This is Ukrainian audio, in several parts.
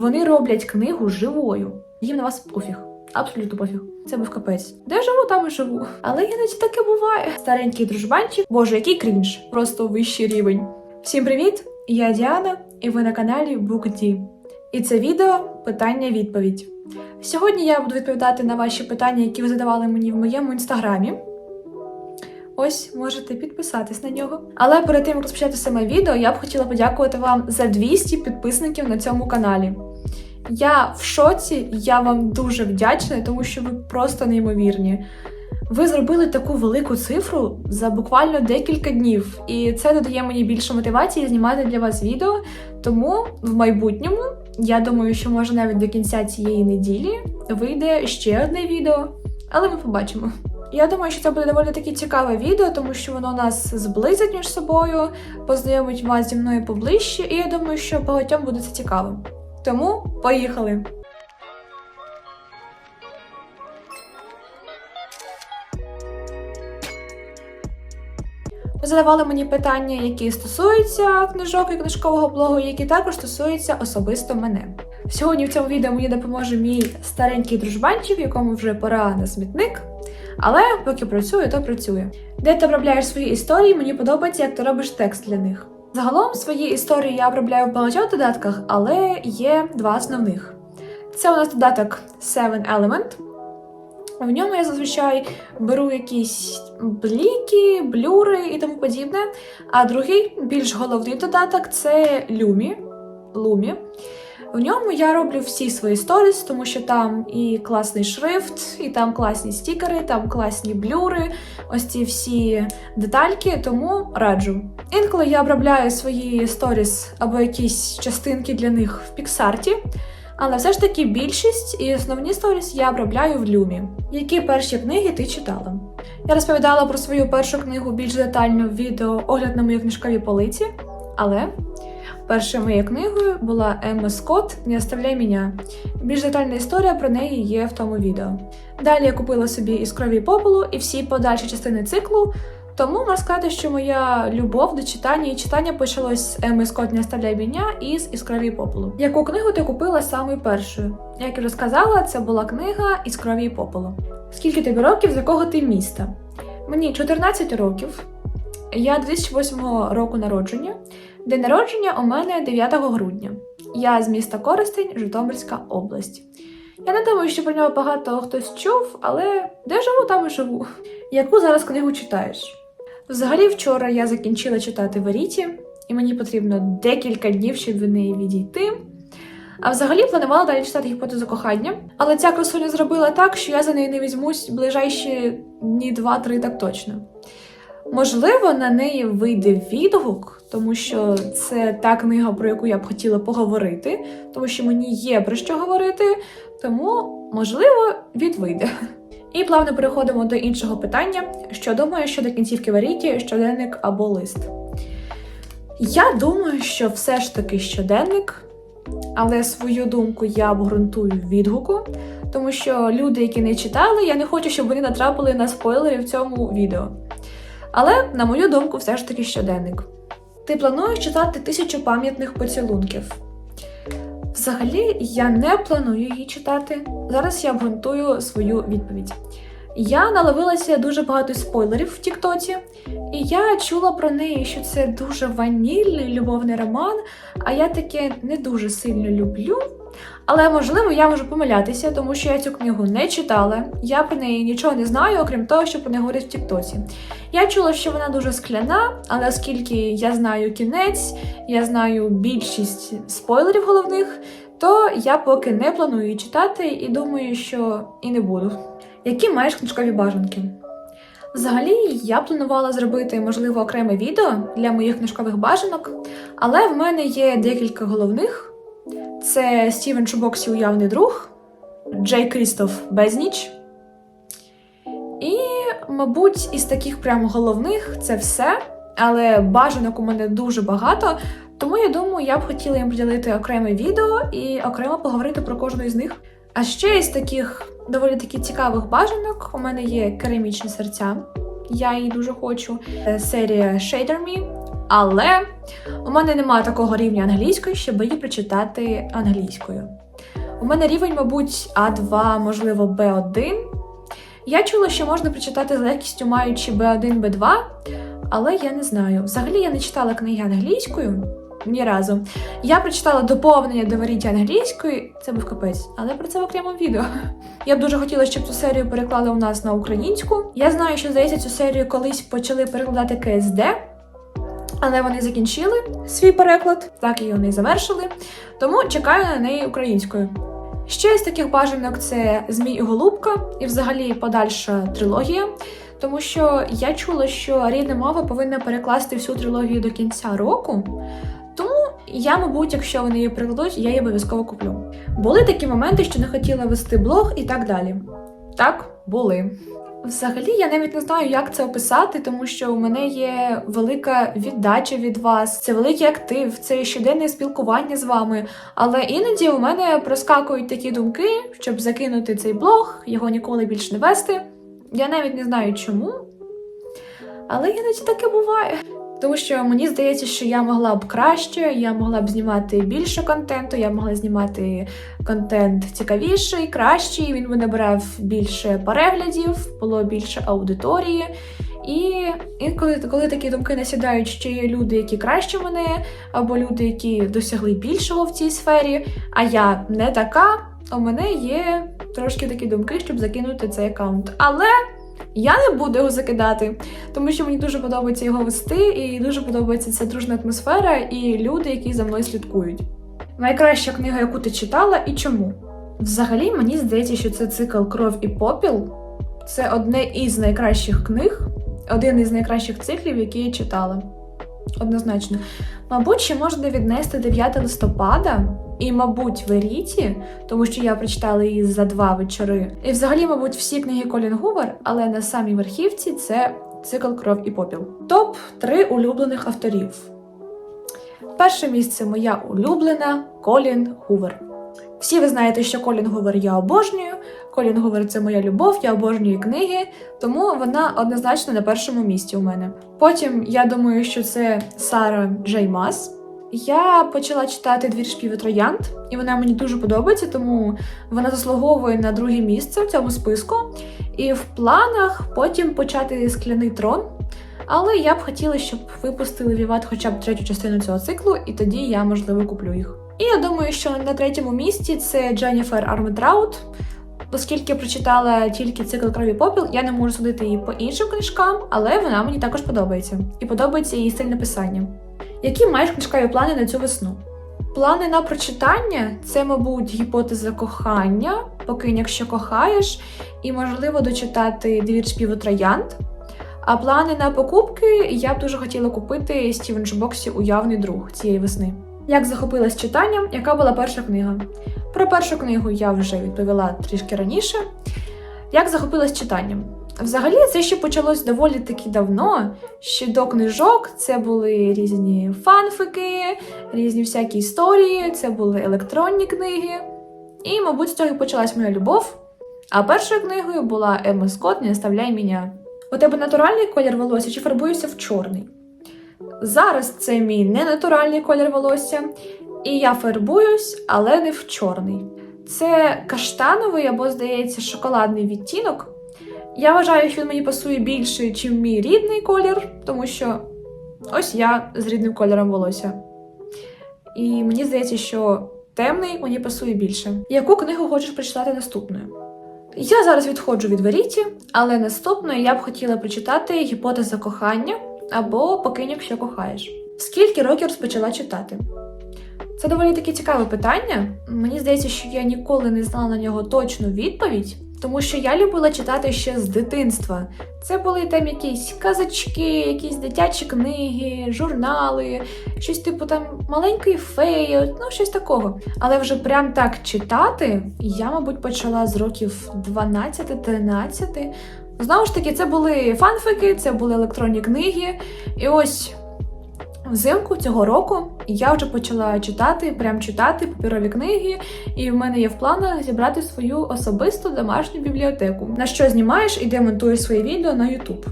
Вони роблять книгу живою. Їм на вас пофіг. Абсолютно пофіг. Це був капець. Де живу, там і живу. Але іноді таке буває. Старенький дружбанчик. Боже, який крінж. Просто вищий рівень. Всім привіт! Я Діана, і ви на каналі BookD. І це відео питання-відповідь. Сьогодні я буду відповідати на ваші питання, які ви задавали мені в моєму інстаграмі. Ось можете підписатись на нього. Але перед тим як розпочати саме відео, я б хотіла подякувати вам за 200 підписників на цьому каналі. Я в шоці, я вам дуже вдячна, тому що ви просто неймовірні. Ви зробили таку велику цифру за буквально декілька днів, і це додає мені більше мотивації знімати для вас відео. Тому в майбутньому я думаю, що може навіть до кінця цієї неділі вийде ще одне відео, але ми побачимо. Я думаю, що це буде доволі таки цікаве відео, тому що воно нас зблизить між собою, познайомить вас зі мною поближче, і я думаю, що багатьом буде це цікаво. Тому поїхали! Ви задавали мені питання, які стосуються книжок і книжкового блогу, які також стосуються особисто мене. Сьогодні в цьому відео мені допоможе мій старенький дружбанчик, якому вже пора на смітник. Але поки працює, то працює. Де ти обробляєш свої історії, мені подобається, як ти робиш текст для них. Загалом свої історії я обробляю в багатьох додатках, але є два основних. Це у нас додаток Seven Element. В ньому я зазвичай беру якісь бліки, блюри і тому подібне. А другий, більш головний додаток це Lumi. Lumi. В ньому я роблю всі свої сторіс, тому що там і класний шрифт, і там класні стікери, там класні блюри, ось ці всі детальки, тому раджу. Інколи я обробляю свої сторіс або якісь частинки для них в Піксарті, але все ж таки більшість і основні сторіс я обробляю в Люмі. Які перші книги ти читала? Я розповідала про свою першу книгу більш детально в відео огляд на мої книжкові полиці, але першою моєю книгою була Емма Скотт «Не оставляй мене». Більш детальна історія про неї є в тому відео. Далі я купила собі із крові попелу і всі подальші частини циклу. Тому можна сказати, що моя любов до читання і читання почалось з Еми Скотт «Не оставляй мене» і з «Із крові попелу. Яку книгу ти купила самою першою? Як я вже сказала, це була книга із крові попелу. Скільки тобі років, з якого ти міста? Мені 14 років. Я 2008 року народження. День народження у мене 9 грудня. Я з міста Коростень, Житомирська область. Я не думаю, що про нього багато хтось чув, але де живу, там і живу. Яку зараз книгу читаєш? Взагалі, вчора я закінчила читати Веріті, і мені потрібно декілька днів, щоб від неї відійти. А взагалі планувала далі читати гіпотезу кохання, але ця красуня зробила так, що я за неї не візьмусь ближайші дні два-три так точно. Можливо, на неї вийде відгук, тому що це та книга, про яку я б хотіла поговорити, тому що мені є про що говорити, тому, можливо, відвийде. І плавно переходимо до іншого питання: що думаю щодо кінцівки Варіті, щоденник або лист. Я думаю, що все ж таки щоденник, але свою думку я обґрунтую відгуку, тому що люди, які не читали, я не хочу, щоб вони натрапили на спойлери в цьому відео. Але, на мою думку, все ж таки щоденник. Ти плануєш читати тисячу пам'ятних поцілунків? Взагалі, я не планую її читати. Зараз я обґрунтую свою відповідь. Я наловилася дуже багато спойлерів в Тіктоці, і я чула про неї, що це дуже ванільний любовний роман, а я таке не дуже сильно люблю. Але можливо я можу помилятися, тому що я цю книгу не читала. Я про неї нічого не знаю, окрім того, що про неї говорять в Тіктоці. Я чула, що вона дуже скляна, але оскільки я знаю кінець, я знаю більшість спойлерів головних, то я поки не планую читати і думаю, що і не буду. Які маєш книжкові бажанки? Взагалі, я планувала зробити, можливо, окреме відео для моїх книжкових бажанок, але в мене є декілька головних. Це Стівен Чубоксі уявний друг, Джей Крістоф Безніч. І, мабуть, із таких прямо головних це все. Але бажанок у мене дуже багато, тому я думаю, я б хотіла їм приділити окреме відео і окремо поговорити про кожну із них. А ще із таких доволі таки цікавих бажанок у мене є керамічні серця. Я її дуже хочу. Серія Shader Me. Але у мене немає такого рівня англійської, щоб її прочитати англійською. У мене рівень, мабуть, А2, можливо, Б1. Я чула, що можна прочитати з легкістю, маючи Б1, Б2, але я не знаю. Взагалі я не читала книги англійською ні разу. Я прочитала доповнення до варіті англійської, це був капець, але про це в окремому відео. Я б дуже хотіла, щоб цю серію переклали у нас на українську. Я знаю, що здається, цю серію колись почали перекладати КСД, але вони закінчили свій переклад, так її вони завершили. Тому чекаю на неї українською. Ще з таких бажанок це Змій і Голубка і взагалі подальша трилогія. Тому що я чула, що рідна мова повинна перекласти всю трилогію до кінця року. Тому я, мабуть, якщо вони її перекладуть, я її обов'язково куплю. Були такі моменти, що не хотіла вести блог і так далі. Так, були. Взагалі, я навіть не знаю, як це описати, тому що у мене є велика віддача від вас, це великий актив, це щоденне спілкування з вами. Але іноді у мене проскакують такі думки, щоб закинути цей блог, його ніколи більше не вести. Я навіть не знаю чому. Але іноді таке буває. Тому що мені здається, що я могла б краще, я могла б знімати більше контенту, я могла знімати контент цікавіший, кращий. Він би набирав більше переглядів, було більше аудиторії. І інколи, коли такі думки насідають, що є люди, які краще мене, або люди, які досягли більшого в цій сфері, а я не така, у мене є трошки такі думки, щоб закинути цей аккаунт. Але я не буду його закидати, тому що мені дуже подобається його вести, і дуже подобається ця дружна атмосфера і люди, які за мною слідкують. Найкраща книга, яку ти читала, і чому? Взагалі, мені здається, що це цикл Кров і попіл. Це одне із найкращих книг, один із найкращих циклів, які я читала. Однозначно. Мабуть, ще можна віднести 9 листопада і, мабуть, Веріті, тому що я прочитала її за два вечори. І взагалі, мабуть, всі книги Колін Гувер, але на самій верхівці це цикл Кров і попіл. Топ 3 улюблених авторів. Перше місце моя улюблена Колін Гувер. Всі ви знаєте, що Колін Гувер я обожнюю. Колін Гувер це моя любов, я обожнюю книги, тому вона однозначно на першому місці у мене. Потім я думаю, що це Сара Джей Мас. Я почала читати двір шпів троянд, і вона мені дуже подобається, тому вона заслуговує на друге місце в цьому списку. І в планах потім почати скляний трон. Але я б хотіла, щоб випустили Віват хоча б третю частину цього циклу, і тоді я, можливо, куплю їх. І я думаю, що на третьому місці це Дженніфер Армитраут. Оскільки прочитала тільки цикл Крові попіл, я не можу судити її по іншим книжкам, але вона мені також подобається. І подобається її стиль написання. Які маєш книжкові плани на цю весну? Плани на прочитання це, мабуть, гіпотеза кохання, покинь, якщо кохаєш, і можливо дочитати двір співу троянд. А плани на покупки я б дуже хотіла купити Стівен Джбоксі Уявний друг цієї весни. Як захопилась читанням, яка була перша книга? Про першу книгу я вже відповіла трішки раніше. Як захопилась читанням? Взагалі, це ще почалось доволі таки давно. Ще до книжок це були різні фанфики, різні всякі історії, це були електронні книги. І, мабуть, з цього і почалась моя любов. А першою книгою була Емма Скотт «Не оставляй мене». У тебе натуральний колір волосся чи фарбуєшся в чорний? Зараз це мій ненатуральний колір волосся, і я фарбуюсь, але не в чорний. Це каштановий або, здається, шоколадний відтінок. Я вважаю, що він мені пасує більше, ніж мій рідний колір, тому що ось я з рідним кольором волосся. І мені здається, що темний мені пасує більше. Яку книгу хочеш прочитати наступною? Я зараз відходжу від Веріті, але наступною я б хотіла прочитати гіпотеза кохання або Покинь, якщо кохаєш. Скільки років розпочала читати? Це доволі таке цікаве питання. Мені здається, що я ніколи не знала на нього точну відповідь, тому що я любила читати ще з дитинства. Це були там якісь казочки, якісь дитячі книги, журнали, щось типу там маленької феї, ну щось такого. Але вже прям так читати я, мабуть, почала з років 12-13. Знову ж таки, це були фанфики, це були електронні книги. І ось взимку цього року я вже почала читати, прям читати паперові книги, і в мене є в планах зібрати свою особисту домашню бібліотеку. На що знімаєш і демонтуєш свої відео на YouTube.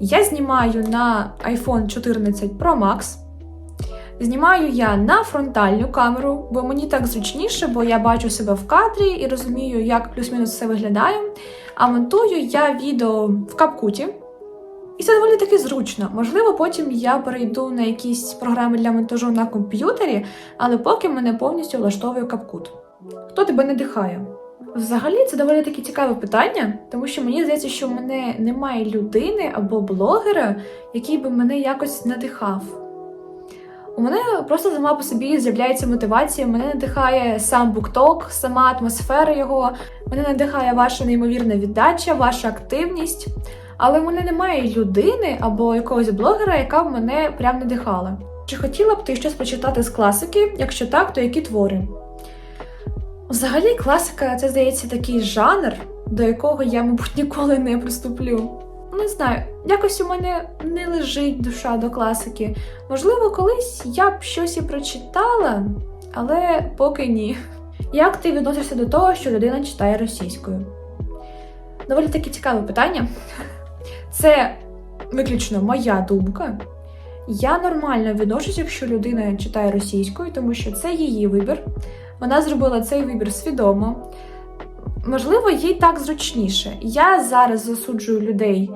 Я знімаю на iPhone 14 Pro Max. Знімаю я на фронтальну камеру, бо мені так зручніше, бо я бачу себе в кадрі і розумію, як плюс-мінус все виглядає. А монтую я відео в капкуті. І це доволі таки зручно. Можливо, потім я перейду на якісь програми для монтажу на комп'ютері, але поки мене повністю влаштовує капкут. Хто тебе надихає? Взагалі, це доволі таки цікаве питання, тому що мені здається, що в мене немає людини або блогера, який би мене якось надихав. У мене просто сама по собі з'являється мотивація, мене надихає сам букток, сама атмосфера його, мене надихає ваша неймовірна віддача, ваша активність. Але в мене немає людини або якогось блогера, яка б мене прям надихала. Чи хотіла б ти щось почитати з класики? Якщо так, то які твори? Взагалі, класика це здається такий жанр, до якого я, мабуть, ніколи не приступлю. Не знаю, якось у мене не лежить душа до класики. Можливо, колись я б щось і прочитала, але поки ні. Як ти відносишся до того, що людина читає російською? Доволі таке цікаве питання. Це виключно моя думка. Я нормально відношусь, якщо людина читає російською, тому що це її вибір. Вона зробила цей вибір свідомо. Можливо, їй так зручніше. Я зараз засуджую людей,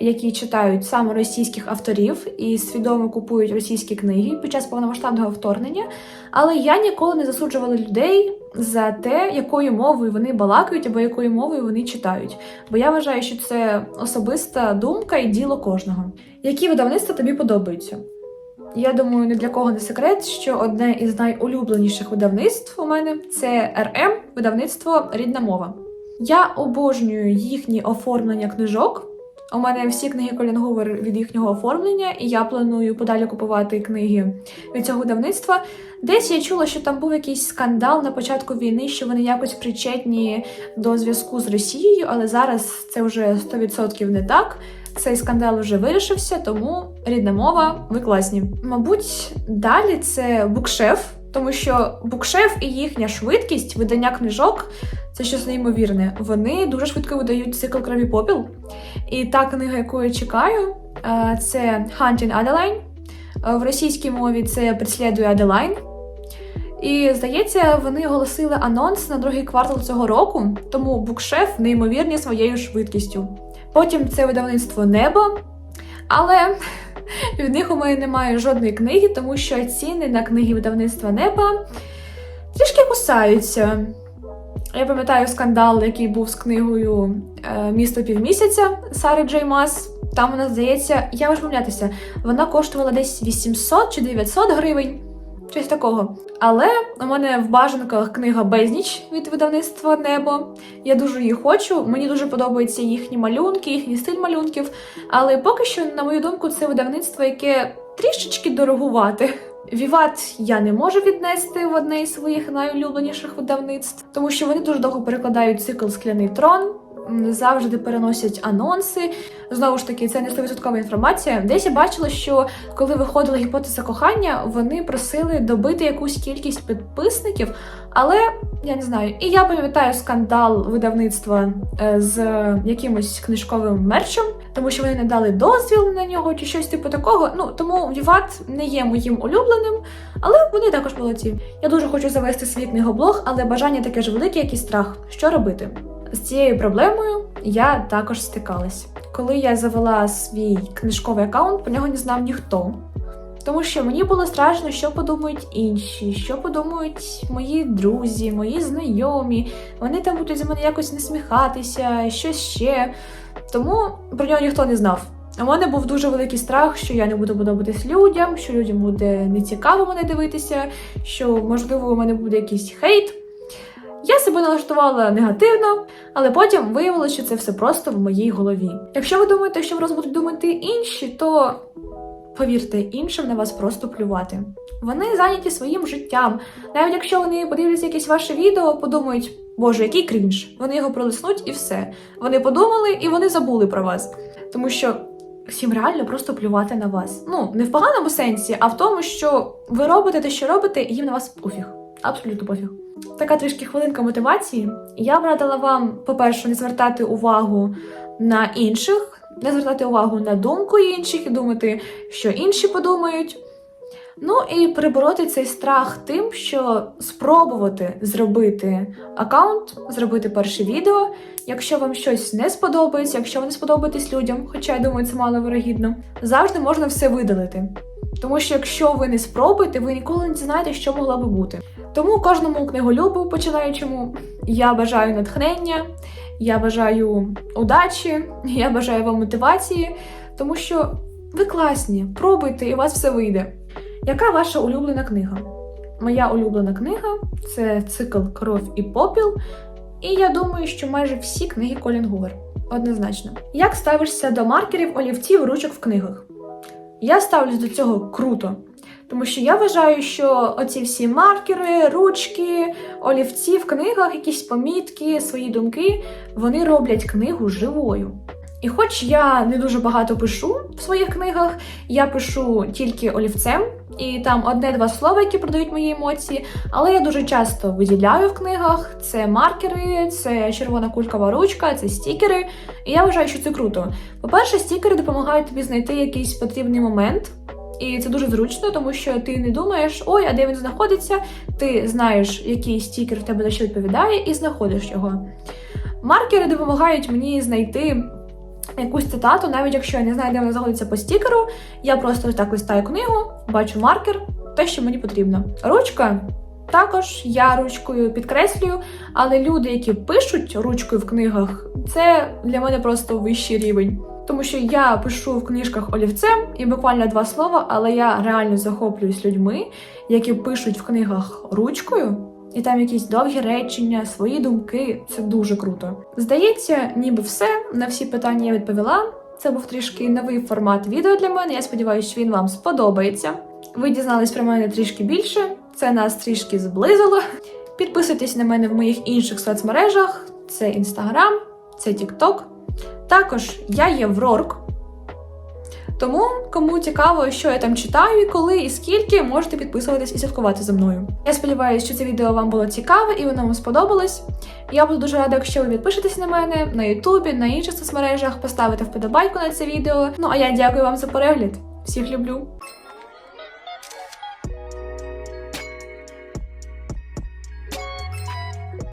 які читають саме російських авторів і свідомо купують російські книги під час повномасштабного вторгнення. Але я ніколи не засуджувала людей за те, якою мовою вони балакають або якою мовою вони читають. Бо я вважаю, що це особиста думка і діло кожного. Які видавництва тобі подобаються? Я думаю, ні для кого не секрет, що одне із найулюбленіших видавництв у мене це РМ, видавництво Рідна мова. Я обожнюю їхні оформлення книжок. У мене всі книги Колін Гувер від їхнього оформлення, і я планую подалі купувати книги від цього видавництва. Десь я чула, що там був якийсь скандал на початку війни, що вони якось причетні до зв'язку з Росією, але зараз це вже 100% не так. Цей скандал вже вирішився, тому рідна мова, ви класні. Мабуть, далі це букшеф, тому що букшеф і їхня швидкість видання книжок це щось неймовірне. Вони дуже швидко видають цикл крові попіл. І та книга, яку я чекаю, е, це Hunting Adeline. Е, В російській мові це Преслідує Аделайн. І здається, вони оголосили анонс на другий квартал цього року, тому букшеф неймовірні своєю швидкістю. Потім це видавництво Небо, але від них у мене немає жодної книги, тому що ціни на книги видавництва Неба трішки кусаються. Я пам'ятаю скандал, який був з книгою е, Місто півмісяця Сари Джей Мас. Там вона здається, я можу помилятися, вона коштувала десь 800 чи 900 гривень. Щось такого. Але у мене в бажанках книга Безніч від видавництва Небо. Я дуже її хочу. Мені дуже подобаються їхні малюнки, їхній стиль малюнків. Але поки що, на мою думку, це видавництво, яке трішечки дорогувати. Віват я не можу віднести в одне із своїх найулюбленіших видавництв, тому що вони дуже довго перекладають цикл Скляний трон. Завжди переносять анонси. Знову ж таки, це не 100% інформація. Десь я бачила, що коли виходила гіпотеза кохання, вони просили добити якусь кількість підписників, але я не знаю. І я пам'ятаю скандал видавництва е, з якимось книжковим мерчем, тому що вони не дали дозвіл на нього чи щось типу такого. Ну тому Віват не є моїм улюбленим, але вони також молодці. Я дуже хочу завести свій книгоблог, але бажання таке ж велике, як і страх. Що робити? З цією проблемою я також стикалась. Коли я завела свій книжковий аккаунт, про нього не знав ніхто. Тому що мені було страшно, що подумають інші, що подумають мої друзі, мої знайомі. Вони там будуть зі мене якось не сміхатися, щось ще. Тому про нього ніхто не знав. У мене був дуже великий страх, що я не буду подобатись людям, що людям буде нецікаво мене дивитися, що можливо у мене буде якийсь хейт. Я себе налаштувала негативно, але потім виявилося, що це все просто в моїй голові. Якщо ви думаєте, що про вас будуть думати інші, то повірте, іншим на вас просто плювати. Вони зайняті своїм життям. Навіть якщо вони подивляться якесь ваше відео, подумають, боже, який крінж. Вони його пролиснуть і все. Вони подумали і вони забули про вас. Тому що всім реально просто плювати на вас. Ну, не в поганому сенсі, а в тому, що ви робите те, що робите, і їм на вас пофіг. Абсолютно пофіг. Така трішки хвилинка мотивації. Я б радила вам, по-перше, не звертати увагу на інших, не звертати увагу на думку інших і думати, що інші подумають. Ну і перебороти цей страх тим, що спробувати зробити аккаунт, зробити перше відео. Якщо вам щось не сподобається, якщо ви не сподобаєтесь людям, хоча я думаю, це мало вирогідно, завжди можна все видалити. Тому що якщо ви не спробуєте, ви ніколи не дізнаєтесь, що могло би бути. Тому кожному книголюбу, починаючому, я бажаю натхнення, я бажаю удачі, я бажаю вам мотивації, тому що ви класні, пробуйте і у вас все вийде. Яка ваша улюблена книга? Моя улюблена книга це цикл Кров і попіл. І я думаю, що майже всі книги Колін Гувер. Однозначно. Як ставишся до маркерів, олівців, ручок в книгах? Я ставлюсь до цього круто. Тому що я вважаю, що оці всі маркери, ручки, олівці в книгах, якісь помітки, свої думки, вони роблять книгу живою. І хоч я не дуже багато пишу в своїх книгах, я пишу тільки олівцем, і там одне-два слова, які продають мої емоції, але я дуже часто виділяю в книгах це маркери, це червона кулькова ручка, це стікери. І я вважаю, що це круто. По-перше, стікери допомагають тобі знайти якийсь потрібний момент. І це дуже зручно, тому що ти не думаєш, ой, а де він знаходиться. Ти знаєш, який стікер в тебе за що відповідає, і знаходиш його. Маркери допомагають мені знайти якусь цитату, навіть якщо я не знаю, де вона знаходиться по стікеру, я просто так листаю книгу, бачу маркер, те, що мені потрібно. Ручка. Також я ручкою підкреслюю, але люди, які пишуть ручкою в книгах, це для мене просто вищий рівень. Тому що я пишу в книжках олівцем і буквально два слова, але я реально захоплююсь людьми, які пишуть в книгах ручкою, і там якісь довгі речення, свої думки. Це дуже круто. Здається, ніби все на всі питання я відповіла. Це був трішки новий формат відео для мене. Я сподіваюся, що він вам сподобається. Ви дізнались про мене трішки більше. Це нас трішки зблизило. Підписуйтесь на мене в моїх інших соцмережах: це Instagram, це TikTok. Також я є в Рорк. Тому, кому цікаво, що я там читаю, коли і скільки, можете підписуватись і слідкувати за мною. Я сподіваюся, що це відео вам було цікаве і воно вам сподобалось. Я буду дуже рада, якщо ви підпишетесь на мене на Ютубі, на інших соцмережах, поставите вподобайку на це відео. Ну а я дякую вам за перегляд. Всіх люблю!